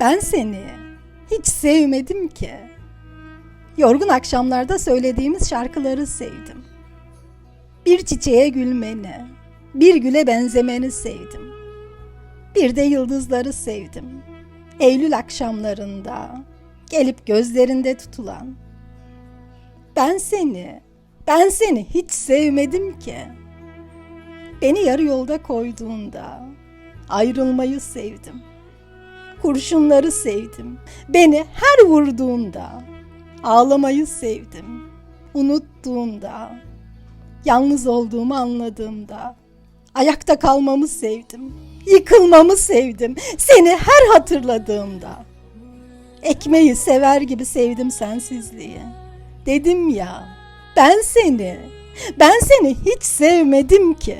Ben seni hiç sevmedim ki. Yorgun akşamlarda söylediğimiz şarkıları sevdim. Bir çiçeğe gülmeni, bir güle benzemeni sevdim. Bir de yıldızları sevdim. Eylül akşamlarında gelip gözlerinde tutulan. Ben seni, ben seni hiç sevmedim ki. Beni yarı yolda koyduğunda ayrılmayı sevdim. Kurşunları sevdim. Beni her vurduğunda ağlamayı sevdim. Unuttuğunda, yalnız olduğumu anladığımda ayakta kalmamı sevdim. Yıkılmamı sevdim. Seni her hatırladığımda. Ekmeği sever gibi sevdim sensizliği. Dedim ya, ben seni, ben seni hiç sevmedim ki.